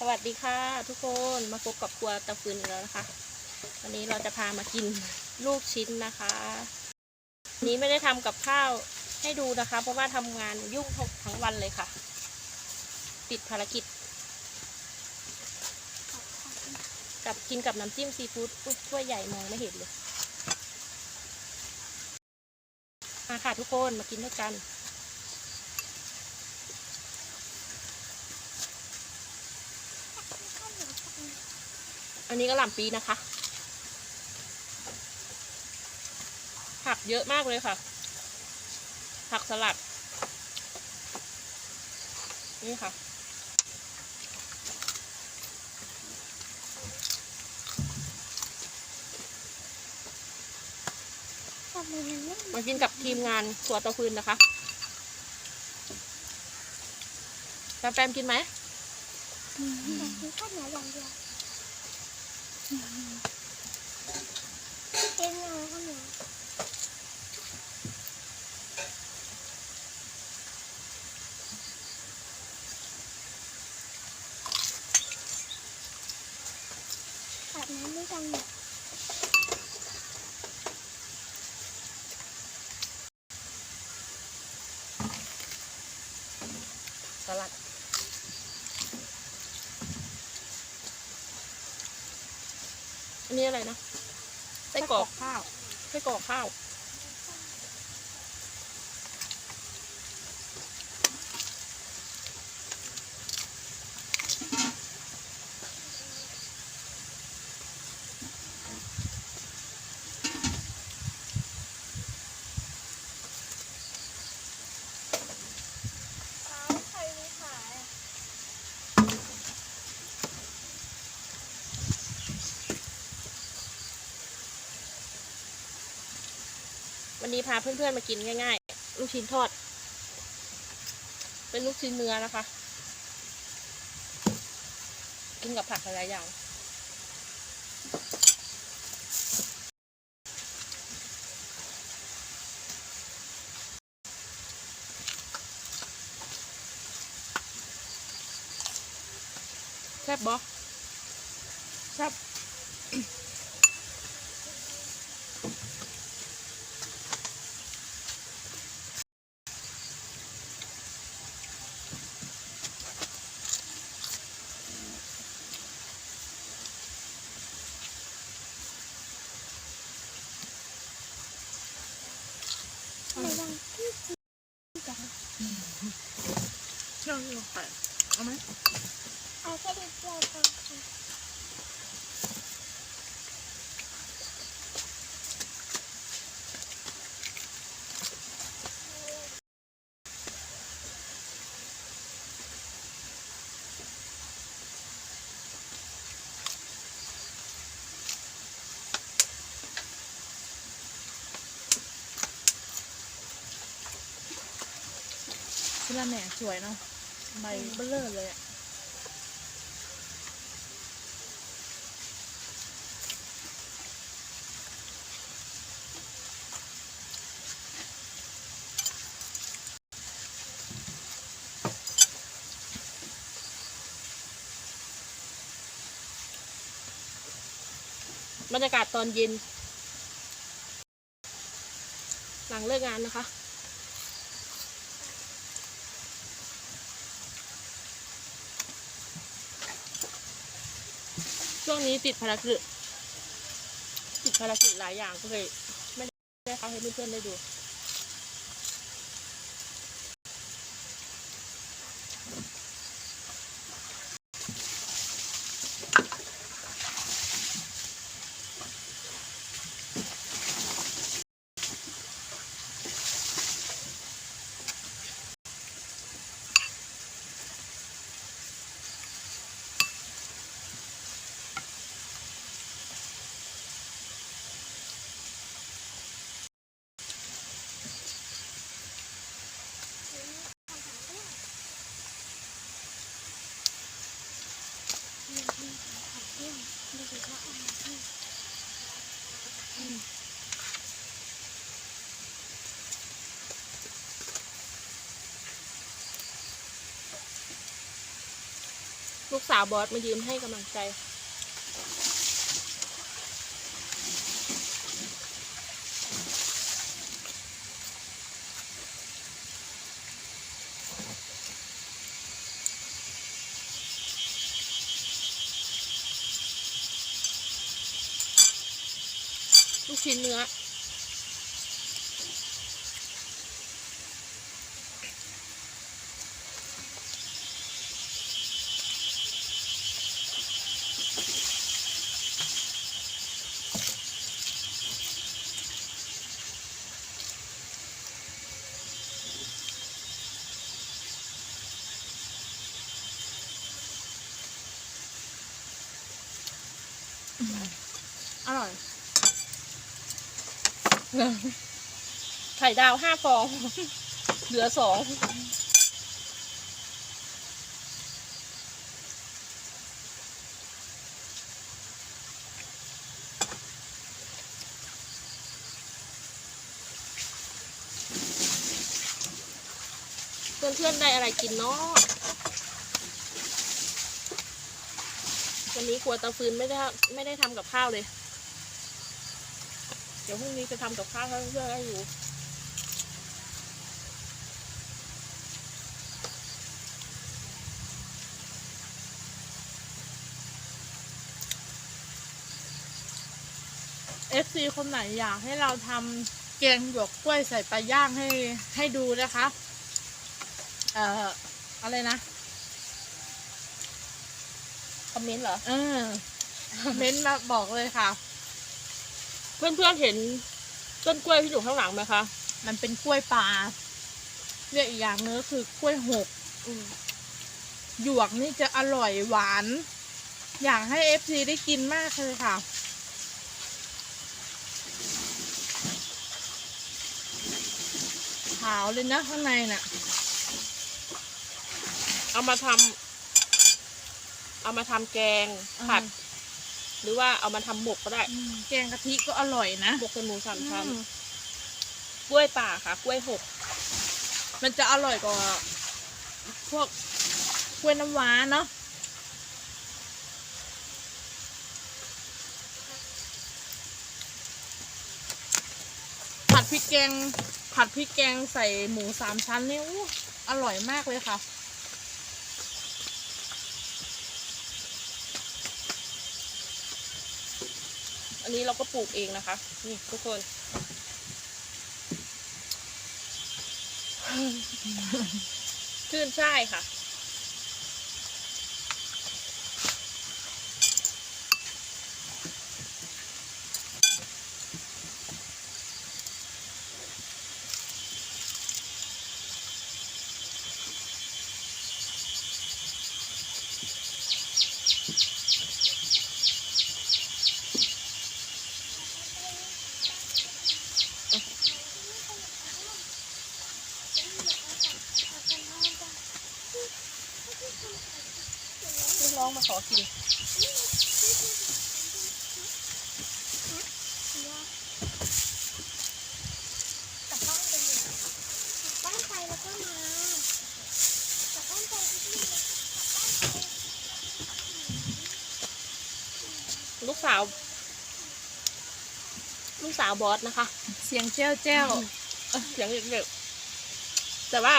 สวัสดีค่ะ ทุกคนมาพบกับครัวตะฟืนแล้วนะคะ วันนี้เราจะพามากินลูกชิ้นนะคะวันนี้ไม่ได้ทำกับข้าวให้ดูนะคะ เพราะว่าทำงานยุ่งทั้งวันเลยค่ะ ติดภารกิจ กับกินกับน้ำจิ้มซีฟู้ดอุ๊ยถ้วยใหญ่มองไม่เห็นเลยมาค่ะทุกคนมากินด้วยกัน อันนี้ก็หล่ำปีนะคะ ผักเยอะมากเลยค่ะ ผักสลัด นี่ค่ะทำไมมันไม่มากินกับทีมงานสวนตะฟืนนะคะแปมแปมกินไหมแบบนี้ข้าวเหนียวอย่างเดียว เป็นไงข้าวเหนียวแบบนั้นไม่จังเนี่ยสลัด อันนี้อะไรนะไส้กรอกข้าวไส้กรอกข้าว วันนี้พาเพื่อนๆมากินง่ายๆ ลูกชิ้นทอด เป็นลูกชิ้นเนื้อนะคะ กินกับผักหลายๆอย่างแซ่บบ่แซ่บ ทำไมยังที่จีจัง ช่างลงไปเอาไหม เอาแค่ดิบเดียวพอค่ะ ส ละแหน่สวยเนาะใบเบลเลอร์เลยอะบรรยากาศตอนเย็น หลังเลิกงานนะคะ วงนี้ติดภารกิจติดภารกิจหลายอย่างก็เลย ไม่ได้เขาให้เพื่อนๆได้ดู ลูกสาวบอสมายืมให้กำลังใจ ลูกชิ้นเนื้อ ไข่ดาวห้าฟอง เหลือสองเพื่อนๆได้อะไรกินเนาะวันนี้ครัวตาฟืนไม่ได้ไม่ได้ทำกับข้าวเลย ดี๋ยวพรุ่งนี้จะทำกับข้าวให้เพื่อนๆได้อยู่เอฟซีคนไหนอยากให้เราทำแกงหยวกกล้วยใส่ปลาย่างให้ให้ดูนะคะ เอ่อ อะไรนะ คอมเมนต์เหรอเออเม้นต์มาบอกเลยค่ะ เพื่อนๆเห็นต้นกล้วยที่อยู่ข้างหลังไหมคะมันเป็นกล้วยปลาเรียกอีกอย่างนึงก็คือกล้วยหกหยวกนี่จะอร่อยหวาน อยากให้เอฟซีได้กินมากเลยค่ะ ขาวเลยนะข้างในน่ะ เอามาทำเอามาทำแกง ผัด อืม หรือว่าเอามาทำหมกก็ได้อืมแกงกะทิก็อร่อยนะหมกเป็นหมูสามชั้นอืมกล้วยป่าค่ะ กล้วยหกมันจะอร่อยกว่าพวกกล้วยน้ำว้าเนาะผัดพริกแกง ผัดพริกแกงใส่หมูสามชั้นนี่อู้อร่อยมากเลยค่ะ อันนี้เราก็ปลูกเองนะคะ นี่ทุกคน ขึ้นใช่ค่ะ น้องมาขอกินกลับบ้านไปเลยกลับบ้านไปแล้วก็มากลับบ้านไปที่นี่กลับบ้านไปลูกสาว ลูกสาวบอสนะคะ เสียงแจ้วแจ้วเอ้ยเสียงเด็กๆแต่ว่า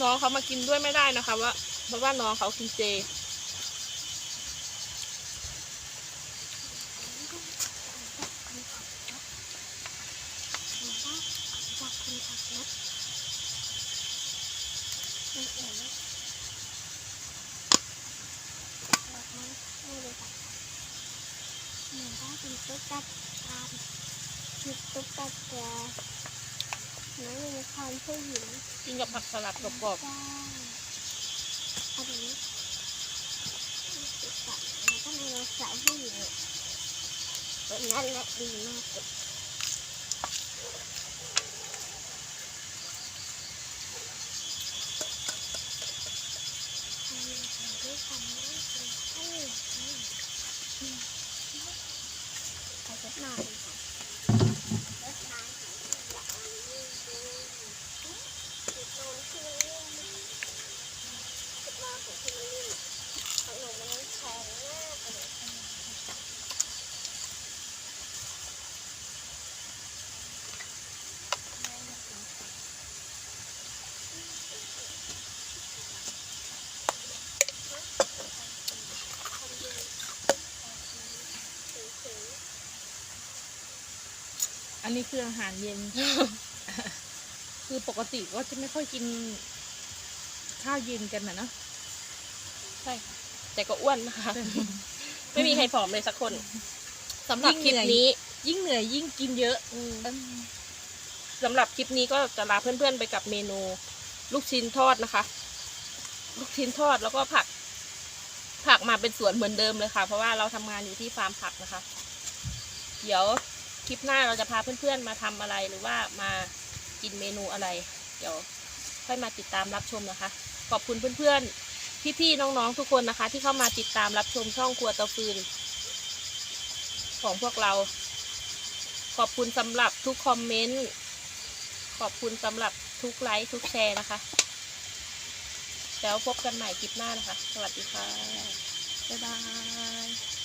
น้องเขามากินด้วยไม่ได้นะคะว่า เพราะว่าน้องเขากินเจจากคนขับรถไม่เอ๋ยบอกมันไม่เลยตัดเหมือเป็นตุ๊กตาคือตุ๊กตาแกน้องมีความผู้หญิงกินกับผักสลัดกรอบได้เอาแบบนี้ตุ๊ กตาแล้วก็มีน้องสาวผู้หญิงแบบนั้นแหละดีมากเลยไปรถมาเลยค่ะรถมาค่ะอยากเอานี่ดูจุดโน้นที่มันเลื่อนจุดมาของที่มันเลื่อน อันนี้คืออาหารเย็น คือปกติก็จะไม่ค่อยกิน ข้าวเย็นกันนะเนอะใช่ค่ะแต่ก็อ้วนนะคะ ไม่มีใครผอมเลยสักคนสำหรับคลิปนี้ยิ่งเหนื่อยยิ่งกินเยอะอืมสำหรับคลิปนี้ก็จะลาเพื่อนๆไปกับเมนู ลูกชิ้นทอดนะคะ ลูกชิ้นทอดแล้วก็ผัก ผักมาเป็นสวนเหมือนเดิมเลยค่ะ เพราะว่าเราทำงานอยู่ที่ฟาร์มผักนะคะ เดี๋ยว คลิปหน้าเราจะพาเพื่อนๆมาทำอะไรหรือว่ามากินเมนูอะไร เดี๋ยวค่อยมาติดตามรับชมนะคะ ขอบคุณเพื่อนๆ พี่ๆ น้องๆ ทุกคนนะคะ ที่เข้ามาติดตามรับชมช่องครัวเตาฟืน ของพวกเรา ขอบคุณสำหรับทุกคอมเมนต์ ขอบคุณสำหรับทุกไลค์ทุกแชร์นะคะ แล้วพบกันใหม่คลิปหน้านะคะ สวัสดีค่ะ บ๊ายบาย